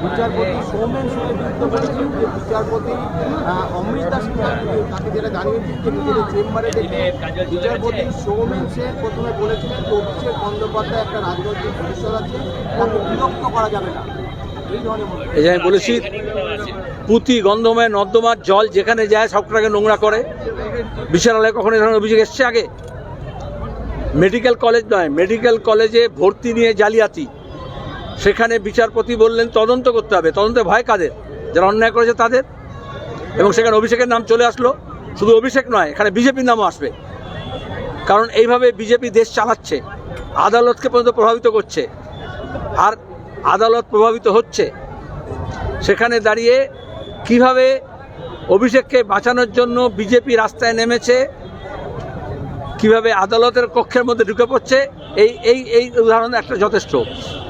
বিচারপতি সৌমেন যে বিচারপতি অমৃতা সিং তাকে যেটা জানিয়েছেন যে নিজেদের চেম্বারে বিচারপতি সৌমেন সেন প্রথমে বলেছিলেন যে অভিষেক বন্দ্যোপাধ্যায় একটা রাজনৈতিক ভবিষ্যৎ আছে, তাকে বিরক্ত করা যাবে না। এই ধরনের যে আমি বলেছি, পুঁতি, গন্ধময়, নর্দমার জল যেখানে যায় সবটাকে নোংরা করে। বিচারালয়ে কখনো এরকম অভিযোগ এসছে আগে? মেডিকেল কলেজ নয়, মেডিকেল কলেজে ভর্তি নিয়ে জালিয়াতি। সেখানে বিচারপতি বললেন, তদন্ত করতে হবে। তদন্তে ভয় কাদের? যারা অন্যায় করেছে তাদের। এবং সেখানে অভিষেকের নাম চলে আসলো। শুধু অভিষেক নয়, এখানে বিজেপির নামও আসবে। কারণ এইভাবে বিজেপি দেশ চালাচ্ছে, আদালতকে পর্যন্ত প্রভাবিত করছে। আর আদালত প্রভাবিত হচ্ছে। সেখানে দাঁড়িয়ে কীভাবে অভিষেককে বাঁচানোর জন্য বিজেপি রাস্তায় নেমেছে, কীভাবে আদালতের কক্ষের মধ্যে ঢুকে পড়ছে, এই এই এই উদাহরণ একটা যথেষ্ট।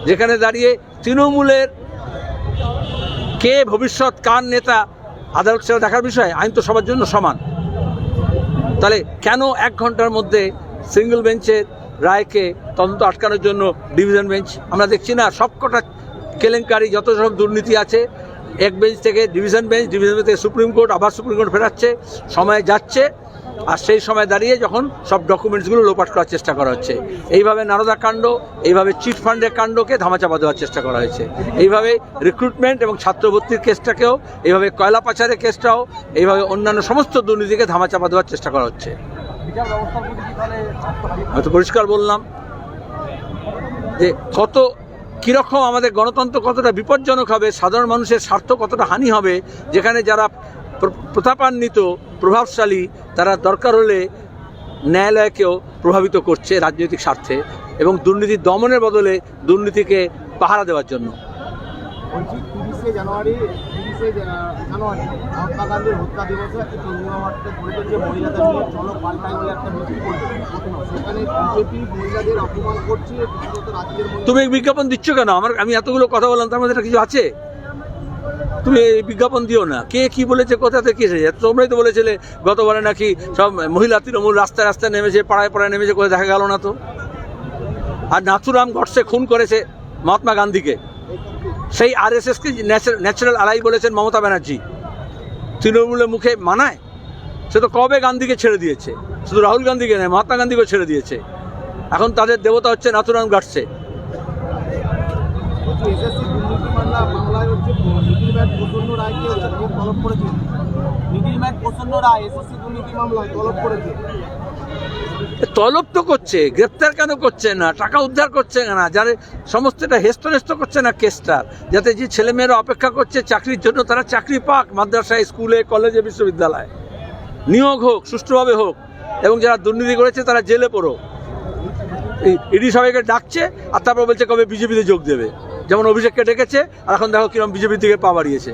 যেখানে দাঁড়িয়ে তৃণমূলের কে ভবিষ্যৎ কার নেতা আদালত সেটা দেখার বিষয়, আইন তো সবার জন্য সমান। তাহলে কেন এক ঘণ্টার মধ্যে সিঙ্গেল বেঞ্চের রায়কে তদন্ত আটকানোর জন্য ডিভিশন বেঞ্চ? আমরা দেখছি না, সবকটা কেলেঙ্কারি, যত সব দুর্নীতি আছে, এক বেঞ্চ থেকে ডিভিশন বেঞ্চ ডিভিশন বেঞ্চ থেকে সুপ্রিম কোর্ট, আবার সুপ্রিম কোর্ট ফেরাচ্ছে, সময় যাচ্ছে। আর সেই সময় দাঁড়িয়ে যখন সব ডকুমেন্টসগুলো লোপাট করার চেষ্টা করা হচ্ছে। এইভাবে নারদা কাণ্ড, এইভাবে চিট ফান্ডের কাণ্ডকে ধামাচাপা দেওয়ার চেষ্টা করা হয়েছে। এইভাবে রিক্রুটমেন্ট এবং ছাত্রভর্তির কেসটাকেও, এইভাবে কয়লা পাচারের কেসটাও, এইভাবে অন্যান্য সমস্ত দুর্নীতিকে ধামাচাপা দেওয়ার চেষ্টা করা হচ্ছে। বিচার ব্যবস্থার প্রতি কি তাহলে আস্থা- আমি তো পরিষ্কার বললাম যে কত, কীরকম আমাদের গণতন্ত্র কতটা বিপজ্জনক হবে, সাধারণ মানুষের স্বার্থ কতটা হানি হবে, যেখানে যারা প্রতাপান্বিত প্রভাবশালী তারা দরকার হলে ন্যায়ালয়কেও প্রভাবিত করছে রাজনৈতিক স্বার্থে এবং দুর্নীতি দমনের বদলে দুর্নীতিকে পাহারা দেওয়ার জন্য। জানুয়ারি জানুয়ারি মহাত্মা গান্ধীর হত্যা দিবসে একটা চন্দ্রিমা মাঠে ঘুরেছে যে মহিলাদের নিয়ে চলো পাল্টাই বলে একটা মিছিল সেখানে বিজেপি মহিলাদের অপমান করছে বিশেষত রাজ্যের মধ্যে তুমি বিজ্ঞাপন দিচ্ছ কেন? আমার আমি এতগুলো কথা বললাম তার মধ্যে কিছু আছে? তুমি এই বিজ্ঞাপন দিও না। কে কি বলেছে, কোথা থেকে এসেছে? তোমরাই তো বলেছিলে, গতবারে নাকি সব মহিলা তৃণমূল রাস্তায় রাস্তায় নেমেছে, পাড়ায় পাড়ায় নেমেছে, কোথায় দেখা গেল না তো? আর নাথুরাম গডসে খুন করেছে মহাত্মা গান্ধীকে। সেই আর এস এসকে ন্যাচারাল আলাই বলেছেন মমতা ব্যানার্জি। তৃণমূলের মুখে মানায়? সে তো কবে গান্ধীকে ছেড়ে দিয়েছে? শুধু রাহুল গান্ধীকে নয়, মহাত্মা গান্ধীকেও ছেড়ে দিয়েছে। এখন তাদের দেবতা হচ্ছে নাথুরাম গডসে বলছি এসএসসি দুর্নীতি মামলা তলব মামলায় করেছে। তলব তো করছে, গ্রেপ্তার কেন করছে না? টাকা উদ্ধার করছে না? যারা সমস্ত এটা হেস্তনেস্ত করছে না কেসটার যাতে যে ছেলেমেয়েরা অপেক্ষা করছে, চাকরির জন্য তারা চাকরি পাক মাদ্রাসায়, স্কুলে, কলেজে, বিশ্ববিদ্যালয়ে। নিয়োগ হোক, সুষ্ঠুভাবে হোক, এবং যারা দুর্নীতি করেছে, তারা জেলে পড়ো। ইডি সবাইকে ডাকছে, আর তারপর বলছে কবে বিজেপিতে যোগ দেবে। যেমন অভিষেককে ডেকেছে আর এখন দেখো কিরম বিজেপির দিকে পা বাড়িয়েছে।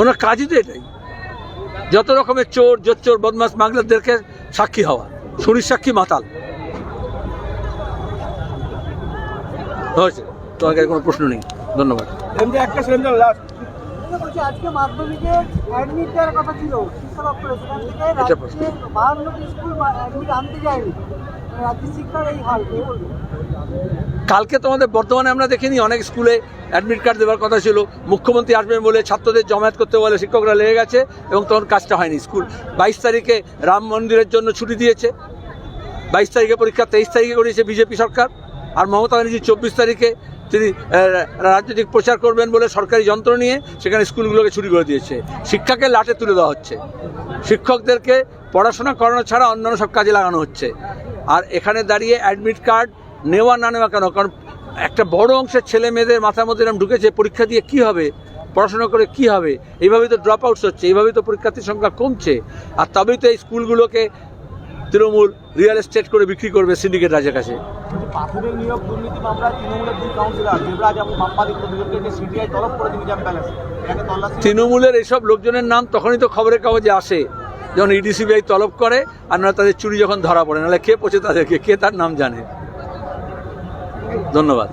ওনার কাজই তো এটাই। যত রকমের চোর জোচ্চোর বদমাস মাগলাদেরকে সাক্ষী হওয়া শুনির সাক্ষী মাতাল। হয়েছে। তোমার কোনো প্রশ্ন নেই? ধন্যবাদ। একটা বলছি আজকে মাধ্যমিকে অ্যাডমিট দেওয়ার কথা ছিল শিক্ষা দপ্তরে। সেখান থেকে রাজ্যে বাহান্নটি স্কুল অ্যাডমিট আনতে যায়নি। রাজ্য শিক্ষার এই হাল কি বলব? কালকে তোমাদের বর্তমানে আমরা দেখিনি অনেক স্কুলে অ্যাডমিট কার্ড দেওয়ার কথা ছিল। মুখ্যমন্ত্রী আসবেন বলে ছাত্রদের জমায়েত করতে বলে শিক্ষকরা লেগে গেছে এবং তখন কাজটা হয়নি। স্কুল বাইশ তারিখে রাম মন্দিরের জন্য ছুটি দিয়েছে। বাইশ তারিখে পরীক্ষা তেইশ তারিখে করেছে বিজেপি সরকার। আর মমতা ব্যানার্জি চব্বিশ তারিখে তিনি রাজনৈতিক প্রচার করবেন বলে সরকারি যন্ত্র নিয়ে সেখানে স্কুলগুলোকে ছুটি করে দিয়েছে। শিক্ষাকে লাটে তুলে দেওয়া হচ্ছে। শিক্ষকদেরকে পড়াশোনা করানো ছাড়া অন্যান্য সব কাজে লাগানো হচ্ছে। আর এখানে দাঁড়িয়ে অ্যাডমিট কার্ড নেওয়া না নেওয়া কেন? কারণ একটা বড় অংশের ছেলে মেয়েদের মাথার মধ্যে এরকম ঢুকেছে, পরীক্ষা দিয়ে কি হবে? পড়াশোনা করে কি হবে? এইভাবেই তো ড্রপ আউটস হচ্ছে, এইভাবেই তো পরীক্ষার্থীর সংখ্যা কমছে। আর তবেই তো এই স্কুলগুলোকে তৃণমূল রিয়েল এস্টেট করে বিক্রি করবে সিন্ডিকেট রাজের কাছে। নিয়োগ দুর্নীতি মামলায় তৃণমূলের দুই কাউন্সিলর দেবরাজ এবং মাম্পাদিত্য দুজনকে যে সিবিআই তলব করে নিজাম প্যালেস তৃণমূলের এইসব লোকজনের নাম তখনই তো খবরের কাগজে আসে যখন E ইডিসিবিআই তলব করে আর না তাদের চুরি যখন ধরা পড়ে নাহলে কে পচে তাদেরকে কে তার নাম জানে। ধন্যবাদ।